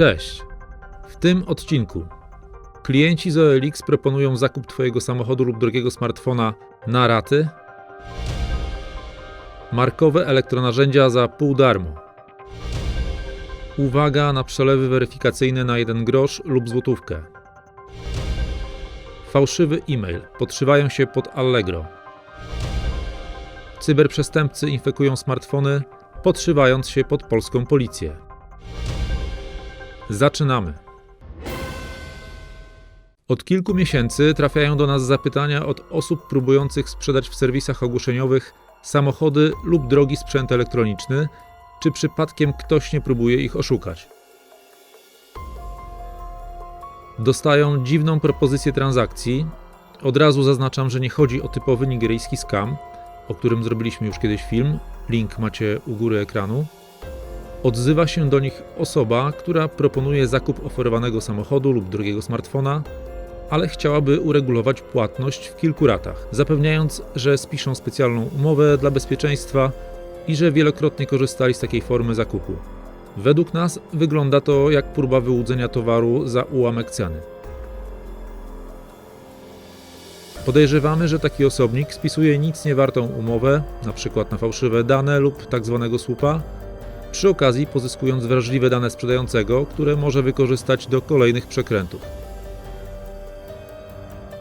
Cześć! W tym odcinku klienci z OLX proponują zakup Twojego samochodu lub drogiego smartfona na raty, markowe elektronarzędzia za pół darmo. Uwaga na przelewy weryfikacyjne na 1 grosz lub złotówkę. Fałszywy e-mail podszywają się pod Allegro. Cyberprzestępcy infekują smartfony, podszywając się pod polską policję. Zaczynamy. Od kilku miesięcy trafiają do nas zapytania od osób próbujących sprzedać w serwisach ogłoszeniowych samochody lub drogi sprzęt elektroniczny, czy przypadkiem ktoś nie próbuje ich oszukać. Dostają dziwną propozycję transakcji. Od razu zaznaczam, że nie chodzi o typowy nigeryjski scam, o którym zrobiliśmy już kiedyś film. Link macie u góry ekranu. Odzywa się do nich osoba, która proponuje zakup oferowanego samochodu lub drugiego smartfona, ale chciałaby uregulować płatność w kilku ratach, zapewniając, że spiszą specjalną umowę dla bezpieczeństwa i że wielokrotnie korzystali z takiej formy zakupu. Według nas wygląda to jak próba wyłudzenia towaru za ułamek ceny. Podejrzewamy, że taki osobnik spisuje nic niewartą umowę, np. na fałszywe dane lub tzw. słupa, przy okazji pozyskując wrażliwe dane sprzedającego, które może wykorzystać do kolejnych przekrętów.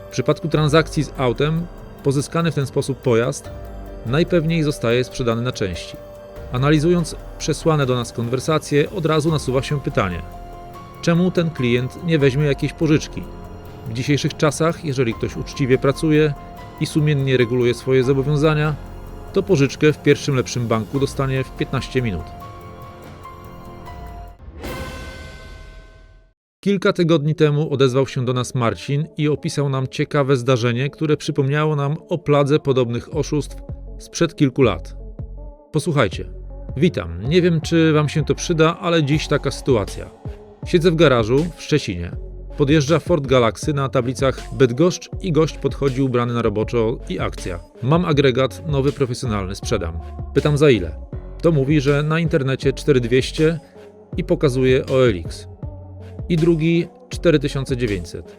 W przypadku transakcji z autem, pozyskany w ten sposób pojazd najpewniej zostaje sprzedany na części. Analizując przesłane do nas konwersacje, od razu nasuwa się pytanie: czemu ten klient nie weźmie jakiejś pożyczki? W dzisiejszych czasach, jeżeli ktoś uczciwie pracuje i sumiennie reguluje swoje zobowiązania, to pożyczkę w pierwszym lepszym banku dostanie w 15 minut. Kilka tygodni temu odezwał się do nas Marcin i opisał nam ciekawe zdarzenie, które przypomniało nam o pladze podobnych oszustw sprzed kilku lat. Posłuchajcie. Witam. Nie wiem, czy Wam się to przyda, ale dziś taka sytuacja. Siedzę w garażu w Szczecinie. Podjeżdża Ford Galaxy na tablicach Bydgoszcz i gość podchodzi ubrany na roboczo i akcja. Mam agregat nowy profesjonalny, sprzedam. Pytam za ile. To mówi, że na internecie 4200 i pokazuje OLX i drugi 4900.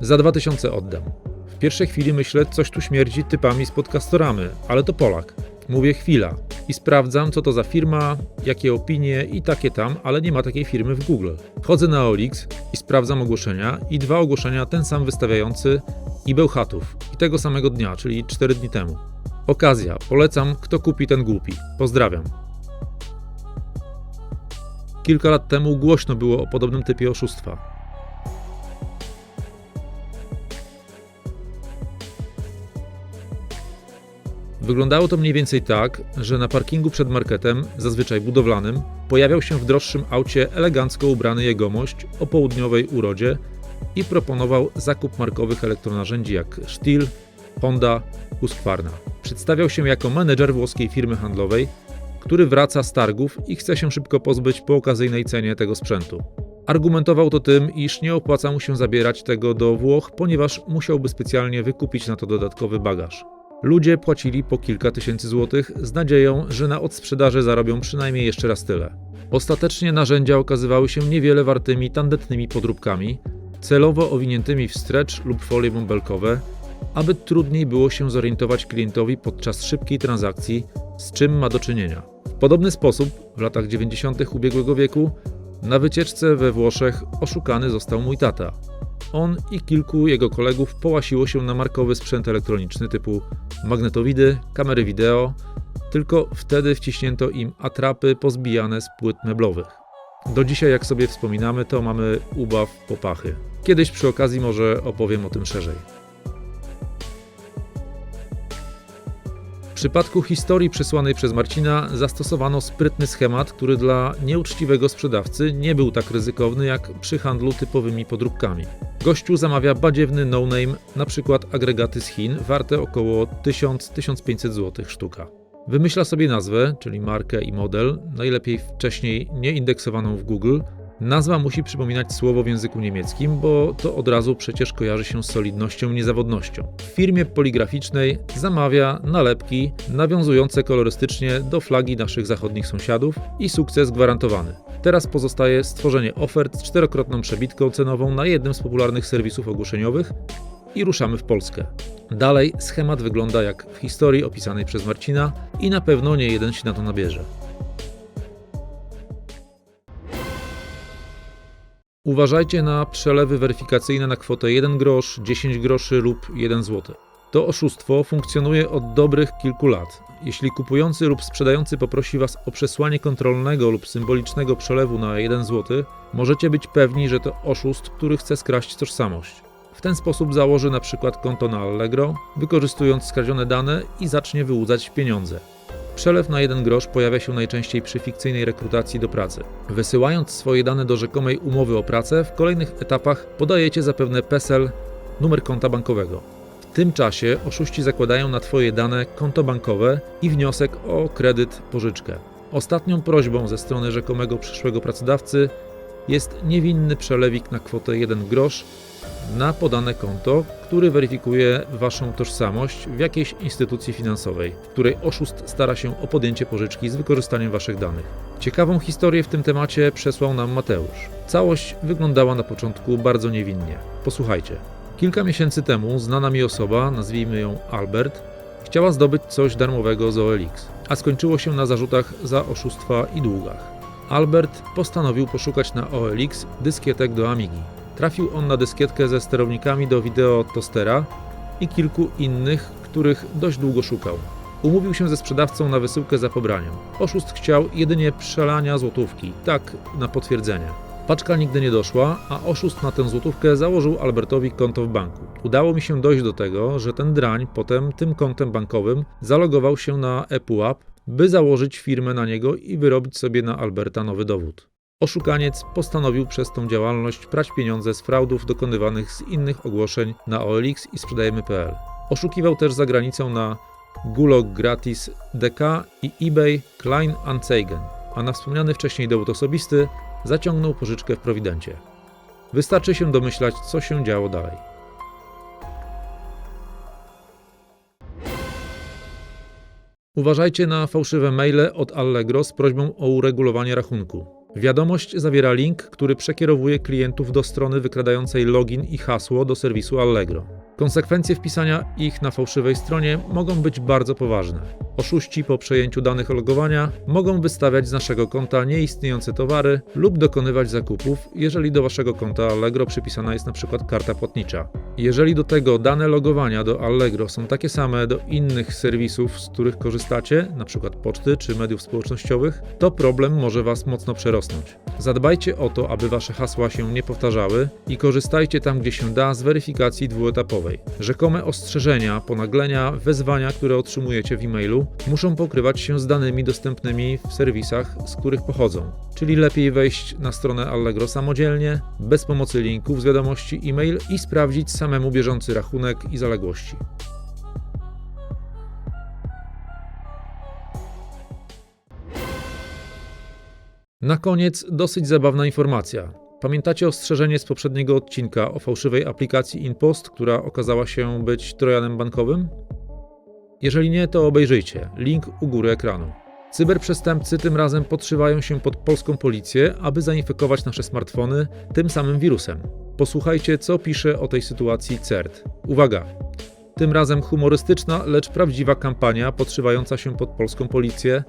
Za 2000 oddam. W pierwszej chwili myślę, coś tu śmierdzi typami z podcastoramy, ale to Polak. Mówię chwila i sprawdzam, co to za firma, jakie opinie i takie tam, ale nie ma takiej firmy w Google. Wchodzę na OLX i sprawdzam ogłoszenia i dwa ogłoszenia ten sam wystawiający i Bełchatów i tego samego dnia, czyli 4 dni temu. Okazja, polecam, kto kupi ten głupi. Pozdrawiam. Kilka lat temu głośno było o podobnym typie oszustwa. Wyglądało to mniej więcej tak, że na parkingu przed marketem, zazwyczaj budowlanym, pojawiał się w droższym aucie elegancko ubrany jegomość o południowej urodzie i proponował zakup markowych elektronarzędzi jak Stihl, Honda, Husqvarna. Przedstawiał się jako menedżer włoskiej firmy handlowej, który wraca z targów i chce się szybko pozbyć po okazyjnej cenie tego sprzętu. Argumentował to tym, iż nie opłaca mu się zabierać tego do Włoch, ponieważ musiałby specjalnie wykupić na to dodatkowy bagaż. Ludzie płacili po kilka tysięcy złotych z nadzieją, że na odsprzedaży zarobią przynajmniej jeszcze raz tyle. Ostatecznie narzędzia okazywały się niewiele wartymi tandetnymi podróbkami, celowo owiniętymi w stretch lub folie bąbelkowe, aby trudniej było się zorientować klientowi podczas szybkiej transakcji, z czym ma do czynienia. Podobny sposób w latach 90. ubiegłego wieku na wycieczce we Włoszech oszukany został mój tata. On i kilku jego kolegów połasiło się na markowy sprzęt elektroniczny typu magnetowidy, kamery wideo, tylko wtedy wciśnięto im atrapy pozbijane z płyt meblowych. Do dzisiaj, jak sobie wspominamy, to mamy ubaw popachy. Kiedyś przy okazji może opowiem o tym szerzej. Przypadku historii przesłanej przez Marcina zastosowano sprytny schemat, który dla nieuczciwego sprzedawcy nie był tak ryzykowny jak przy handlu typowymi podróbkami. Gościu zamawia badziewny no-name, np. agregaty z Chin, warte około 1000-1500 zł sztuka. Wymyśla sobie nazwę, czyli markę i model, najlepiej wcześniej nie indeksowaną w Google. Nazwa musi przypominać słowo w języku niemieckim, bo to od razu przecież kojarzy się z solidnością i niezawodnością. W firmie poligraficznej zamawia nalepki nawiązujące kolorystycznie do flagi naszych zachodnich sąsiadów i sukces gwarantowany. Teraz pozostaje stworzenie ofert z czterokrotną przebitką cenową na jednym z popularnych serwisów ogłoszeniowych i ruszamy w Polskę. Dalej schemat wygląda jak w historii opisanej przez Marcina i na pewno nie jeden się na to nabierze. Uważajcie na przelewy weryfikacyjne na kwotę 1 grosz, 10 groszy lub 1 zł. To oszustwo funkcjonuje od dobrych kilku lat. Jeśli kupujący lub sprzedający poprosi Was o przesłanie kontrolnego lub symbolicznego przelewu na 1 zł, możecie być pewni, że to oszust, który chce skraść tożsamość. W ten sposób założy na przykład konto na Allegro, wykorzystując skradzione dane i zacznie wyłudzać pieniądze. Przelew na 1 grosz pojawia się najczęściej przy fikcyjnej rekrutacji do pracy. Wysyłając swoje dane do rzekomej umowy o pracę, w kolejnych etapach podajecie zapewne PESEL, numer konta bankowego. W tym czasie oszuści zakładają na Twoje dane konto bankowe i wniosek o kredyt, pożyczkę. Ostatnią prośbą ze strony rzekomego przyszłego pracodawcy jest niewinny przelewik na kwotę 1 grosz na podane konto, który weryfikuje Waszą tożsamość w jakiejś instytucji finansowej, w której oszust stara się o podjęcie pożyczki z wykorzystaniem Waszych danych. Ciekawą historię w tym temacie przesłał nam Mateusz. Całość wyglądała na początku bardzo niewinnie. Posłuchajcie. Kilka miesięcy temu znana mi osoba, nazwijmy ją Albert, chciała zdobyć coś darmowego z OLX, a skończyło się na zarzutach za oszustwa i długach. Albert postanowił poszukać na OLX dyskietek do Amigi. Trafił on na dyskietkę ze sterownikami do wideo tostera i kilku innych, których dość długo szukał. Umówił się ze sprzedawcą na wysyłkę za pobraniem. Oszust chciał jedynie przelania złotówki, tak na potwierdzenie. Paczka nigdy nie doszła, a oszust na tę złotówkę założył Albertowi konto w banku. Udało mi się dojść do tego, że ten drań potem tym kontem bankowym zalogował się na ePUAP, by założyć firmę na niego i wyrobić sobie na Alberta nowy dowód. Oszukaniec postanowił przez tą działalność prać pieniądze z fraudów dokonywanych z innych ogłoszeń na OLX i sprzedajemy.pl. Oszukiwał też za granicą na Gulog Gratis DK i eBay Klein Anzeigen, a na wspomniany wcześniej dowód osobisty zaciągnął pożyczkę w Prowidencie. Wystarczy się domyślać, co się działo dalej. Uważajcie na fałszywe maile od Allegro z prośbą o uregulowanie rachunku. Wiadomość zawiera link, który przekierowuje klientów do strony wykradającej login i hasło do serwisu Allegro. Konsekwencje wpisania ich na fałszywej stronie mogą być bardzo poważne. Oszuści po przejęciu danych logowania mogą wystawiać z naszego konta nieistniejące towary lub dokonywać zakupów, jeżeli do waszego konta Allegro przypisana jest np. karta płatnicza. Jeżeli do tego dane logowania do Allegro są takie same do innych serwisów, z których korzystacie, np. poczty czy mediów społecznościowych, to problem może was mocno przerosnąć. Zadbajcie o to, aby wasze hasła się nie powtarzały i korzystajcie tam, gdzie się da z weryfikacji dwuetapowej. Rzekome ostrzeżenia, ponaglenia, wezwania, które otrzymujecie w e-mailu, muszą pokrywać się z danymi dostępnymi w serwisach, z których pochodzą. Czyli lepiej wejść na stronę Allegro samodzielnie, bez pomocy linków z wiadomości e-mail i sprawdzić samemu bieżący rachunek i zaległości. Na koniec dosyć zabawna informacja. Pamiętacie ostrzeżenie z poprzedniego odcinka o fałszywej aplikacji InPost, która okazała się być trojanem bankowym? Jeżeli nie, to obejrzyjcie. Link u góry ekranu. Cyberprzestępcy tym razem podszywają się pod polską policję, aby zainfekować nasze smartfony tym samym wirusem. Posłuchajcie, co pisze o tej sytuacji CERT. Uwaga! Tym razem humorystyczna, lecz prawdziwa kampania podszywająca się pod polską policję,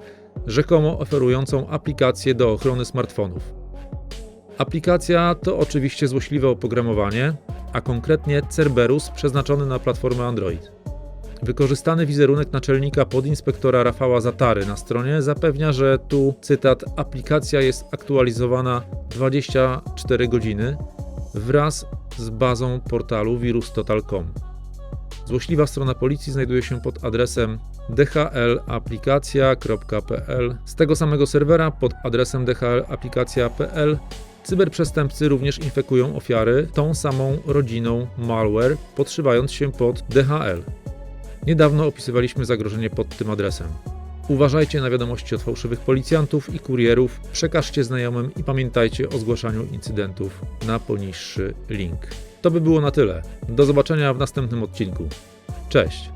rzekomo oferującą aplikację do ochrony smartfonów. Aplikacja to oczywiście złośliwe oprogramowanie, a konkretnie Cerberus przeznaczony na platformę Android. Wykorzystany wizerunek naczelnika podinspektora Rafała Zatary na stronie zapewnia, że tu, cytat, aplikacja jest aktualizowana 24 godziny wraz z bazą portalu wirustotal.com. Złośliwa strona policji znajduje się pod adresem dhlaplikacja.pl. Z tego samego serwera pod adresem dhlaplikacja.pl cyberprzestępcy również infekują ofiary tą samą rodziną malware, podszywając się pod DHL. Niedawno opisywaliśmy zagrożenie pod tym adresem. Uważajcie na wiadomości od fałszywych policjantów i kurierów, przekażcie znajomym i pamiętajcie o zgłaszaniu incydentów na poniższy link. To by było na tyle. Do zobaczenia w następnym odcinku. Cześć!